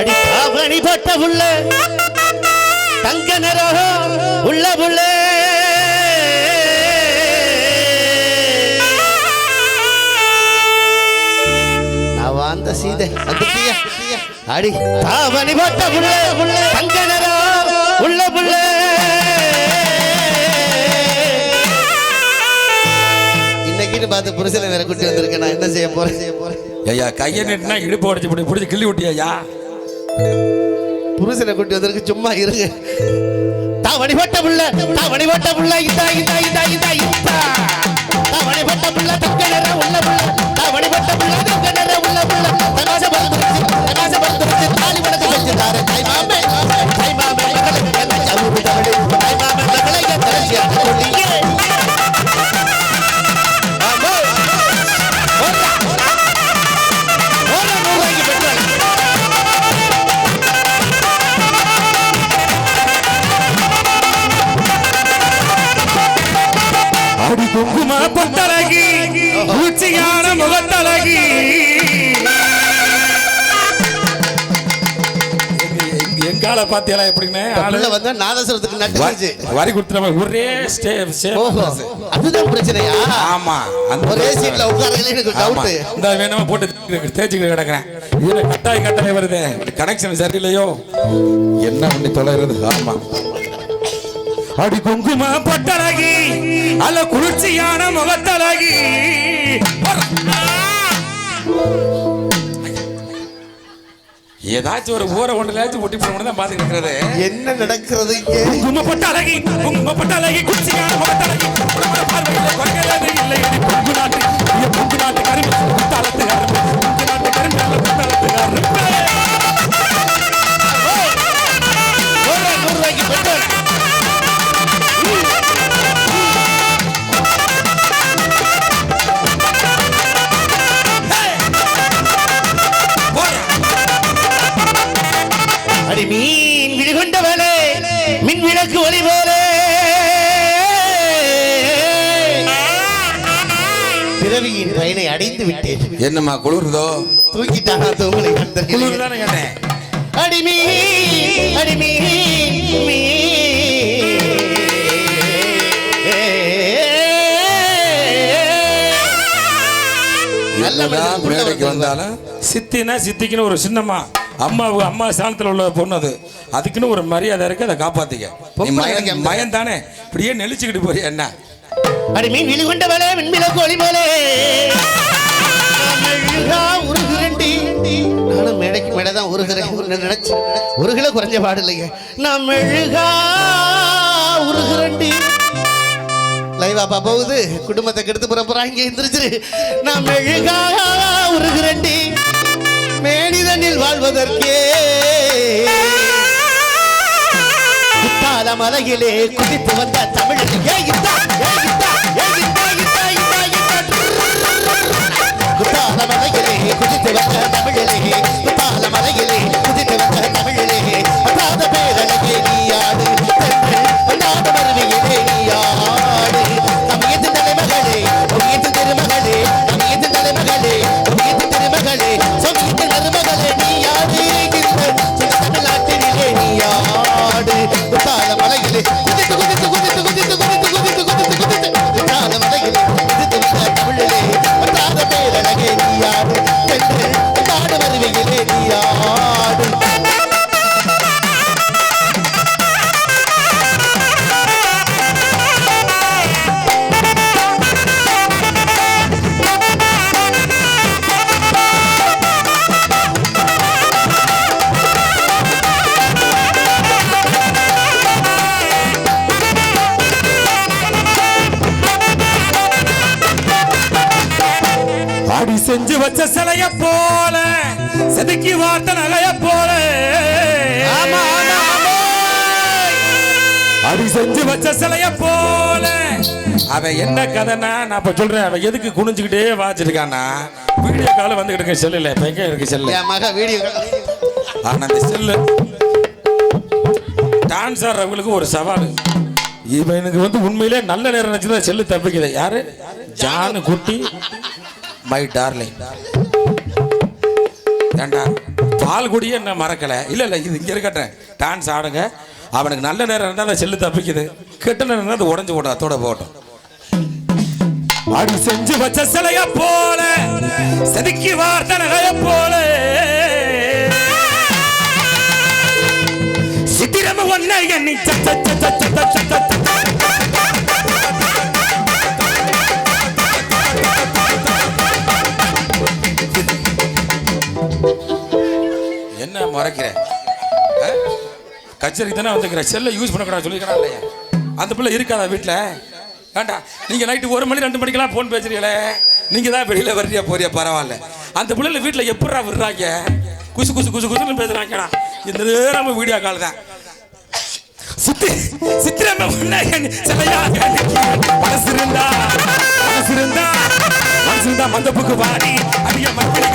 அடி தாவணி பட்ட புள்ள. தங்க நிறம் உள்ள உள்ள நான் சீதை வந்துட்டியா அடி தாவணி பட்ட புள்ள. தங்க நிறம் உள்ள புள்ள. இன்னைக்குன்னு பார்த்து புருஷனை வேற குட்டி வந்திருக்கேன். நான் என்ன செய்ய போறேன்? செய்ய போறேன் ஐயா கையை நட்டுனா இடுப்பு உடச்சு பிடி பிடிச்சி கிள்ளி விட்டியா புருஷனை கூட்டி வந்திருக்கு சும்மா இருங்க. தா வழிபட்ட புள்ள தாவணி வழிபட்ட புள்ள இதா இதா இதா இதா இதா தாவணி வழிபட்ட புள்ள தங்க உள்ள புள்ள. தாவணி வழிபட்ட புள்ள எங்கால பாத்தியாலா எப்படின்னு? ஆளு. வந்தா நாதஸ்வரத்துக்கு நட்டுச்சு வரி கொடுத்துருவ ஒரே ஸ்டே ஓஹோ. அதுதான் பிரச்சனையா? ஆமா. அந்த ஒரே சீட்ல எனக்கு. டவுட் இந்த வேணுமா போட்டு தேய்ச்சு- தேய்ச்சிக்கிட்டு கிடக்குறேன். இதுல கட்டாய் கட்டாய் வருது. கனெக்ஷன் சரியில்லையோ? என்ன பண்ணி தொலைறது ஆமா. அடி குங்கும பொட்டழகி அல்ல குளிர்ச்சியான முகத்தழகி ஏதாச்சும் ஒரு ஊரை ஒன்றுலாச்சும் ஒட்டி போட தான் பார்த்துட்டு இருக்கிறது. என்ன நடக்கிறது குங்குமப்பட்ட அழகி குங்குமப்பட்ட அழகி குச்சியான முகத்தழகி. உடம்புல பார்வையிலே குறைகிறது இல்லை பொங்கு நாட்டு பொங்கு நாட்டு கரும்பு குத்தாலத்து கரும்பு பொங்கு நாட்டு கரும்பு நல்ல குத்தாலத்து கரும்பு. என்னம்மா குளிர்தோ தூக்கிட்டானா தூங்கலை குளிர் தானே கேட்டேன் அடிமீ அடிமீ என்னதான் மேடைக்கு வந்தாலும் சித்தினா சித்திக்குன்னு ஒரு சின்னம்மா. அம்மாவுக்கு அம்மா ஸ்தானத்தில் உள்ள பொண்ணு அது. அதுக்குன்னு ஒரு மரியாதை இருக்கு அதை காப்பாத்திக்க. மயன் தானே இப்படியே நெளிச்சுக்கிட்டு போறியா என்ன? அடிமீன் விழி கொண்டவளே மின்விளக்கு ஒளி போலே நானும் மேடைக்கு மேடை தான் உருகிறேன். ஒரு நினைச்சு ஒரு குறைஞ்ச பாடு இல்லைங்க நான் மெழுகா உருகுரண்டி லைவாப்பா போகுது. குடும்பத்தை கெடுத்து போற போறாங்க எந்திரிச்சிரு. நான் மெழுகா உருகுரண்டி மேனிதனில் வாழ்வதற்கே. குத்தால மலையிலே குதித்து வந்த தமிழன். ஏ இந்தா, ஏ இந்தா, திவத்த தமிழிலே பாலமலையிலே வச்ச சிலைய போல செதுக்கி வார்த்த நகைய போல. அடி செஞ்சு வச்ச சிலைய போல. அவன் என்ன கதைன்னா நான் இப்ப சொல்றேன் அவன் எதுக்கு குனிஞ்சுக்கிட்டே வாச்சிருக்கானா வீடியோ கால வந்துகிட்டு இருக்க செல்லுல இப்ப எங்க இருக்கு செல்லு? மக வீடியோ ஆனா அந்த செல்லு டான்ஸ் ஆடுறவங்களுக்கு ஒரு சவால். இவனுக்கு வந்து உண்மையிலே நல்ல நேரம் நினைச்சுதான் செல்லு தப்பிக்குது. யாரு? ஜானு குட்டி. மை டார்லிங் ஏண்டா பால் குடியே என்ன மறக்கல இல்லை இல்லை இது இங்கே இருக்கட்டேன் டான்ஸ் ஆடுங்க அவனுக்கு நல்ல நேரம் இருந்தால் அந்த செல்லு தப்பிக்குது கெட்ட நேரம் இருந்தா அது உடஞ்சு போடும் அத்தோட போட்டோம் அடி செஞ்சு வச்ச சிலைய போல செதுக்கி வார்த்த நகைய போல சித்திரம ஒன்னை எண்ணி முறைக்கிறேன். கச்சேரிக்கு தானே வந்துக்கிறேன் செல்லை யூஸ் பண்ணக்கூடாது சொல்லிக்கிறான் இல்லையா அந்த பிள்ளை இருக்காதா வீட்டில் வேண்டாம் நீங்கள் நைட்டு ஒரு மணி ரெண்டு மணிக்கெல்லாம் ஃபோன் பேசுறீங்களே? நீங்கள் தான் வெளியில் வர்றியா போறியா? பரவாயில்ல. அந்த பிள்ளைல வீட்டில் எப்படா விடுறாங்க? குசு குசு குசு குசுன்னு பேசுகிறாங்கடா இந்த நேரம் வீடியோ கால் தான். சுத்தி சித்திரமே சிலையா மனசு இருந்தா மனசு இருந்தா மனசு இருந்தா மந்தப்புக்கு வாடி அதிக மக்கள்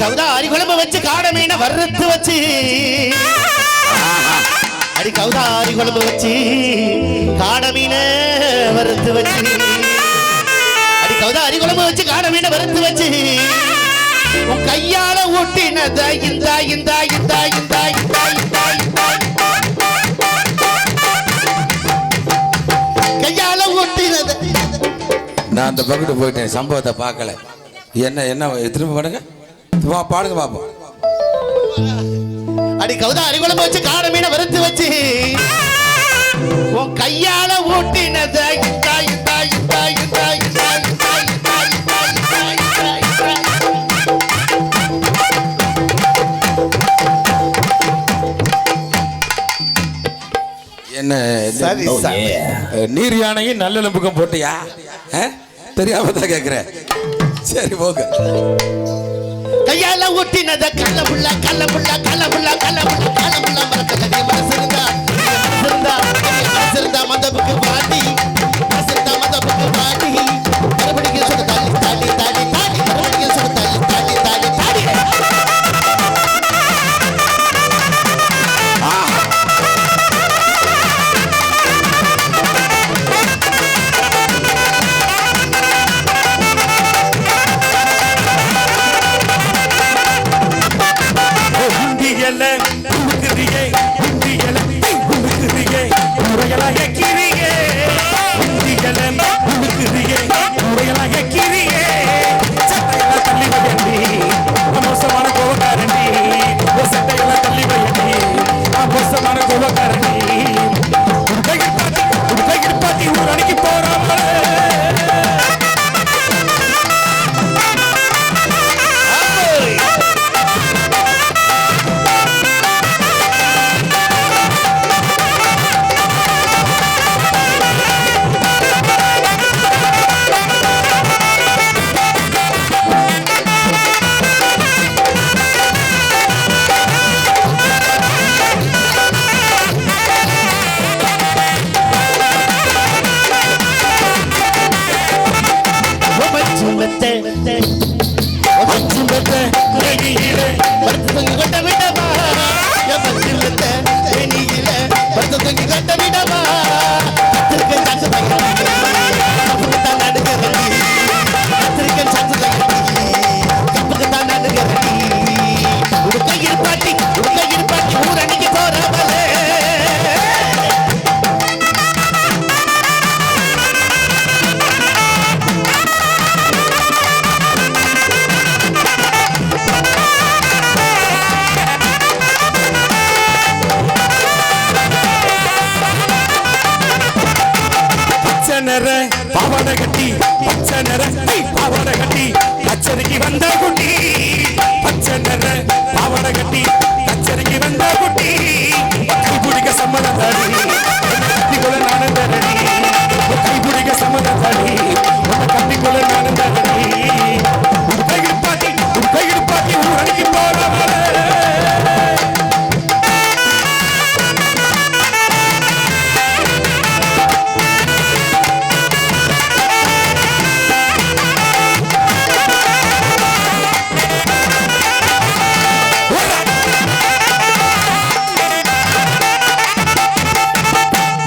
கவுதா அரி குழம்பு வச்சு காட மீனை வறுத்து வச்சு. அடி கவுதா அரி குழம்பு வச்சு காட மீனை வறுத்து வச்சு. அடி கவுதா அரி குழம்பு வச்சு காட மீனை வறுத்து வச்சு. உன் கையால ஊட்டினத இந்தா இந்தா இந்தா இந்தா இந்தா இந்தா கையால ஊட்டினத. நான் அந்த பக்கத்து போயிட்டேன் சம்பவத்தை பார்க்கல. என்ன என்ன திரும்ப பாடுங்க. வா, பாடுங்க பாப்போம் அடி கவுதா அரி குழம்பு வச்சு காட மீனை வறுத்து வச்சு உன் கையால ஊட்டினத இந்தா இந்தா இந்தா இந்தா இந்தா இந்தா இந்தா இந்தா இந்தா இந்தா இந்தா என்ன சரி சரி நீர் யானையும் நல்லெலும்புக்கும் போட்டியா? தெரியாம தான் கேட்குறேன் சரி போங்க கையால ஒட்டினத கலபுள்ள கலபுள்ள கலபுள்ள கல tem, tem. நிற பாவாடை கட்டி பச்சை நிற ஐ, கட்டி கச்சேரிக்கு வந்த குட்டி பச்சை நிற பாவாடை கட்டி கச்சேரிக்கு வந்த குட்டி கை சம்மதம் தடி கட்டிக்குள்ள நானும் தரடி கை சம்மதம் தடி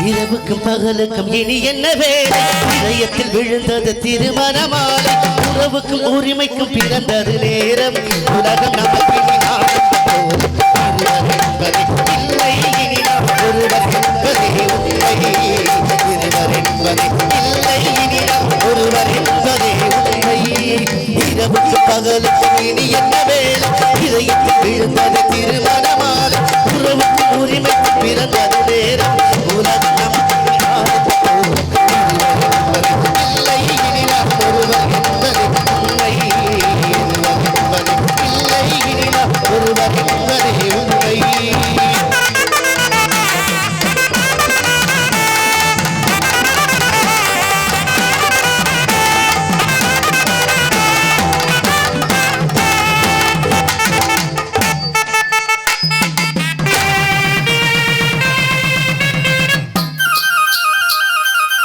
இரவுக்கும் பகலுக்கும் இனி என்ன வேலை? இதயத்தில் விழுந்தது திருமணமாலை. உறவுக்கும் உரிமைக்கும் பிறந்தது நேரம். உலகம் நமக்கு இரவுக்கு பகலுக்கும் இனி என்ன வேலை? இதயத்தில் விழுந்தது திருமணமாலை. உறவுக்கும் உரிமைக்கும் பிறந்தது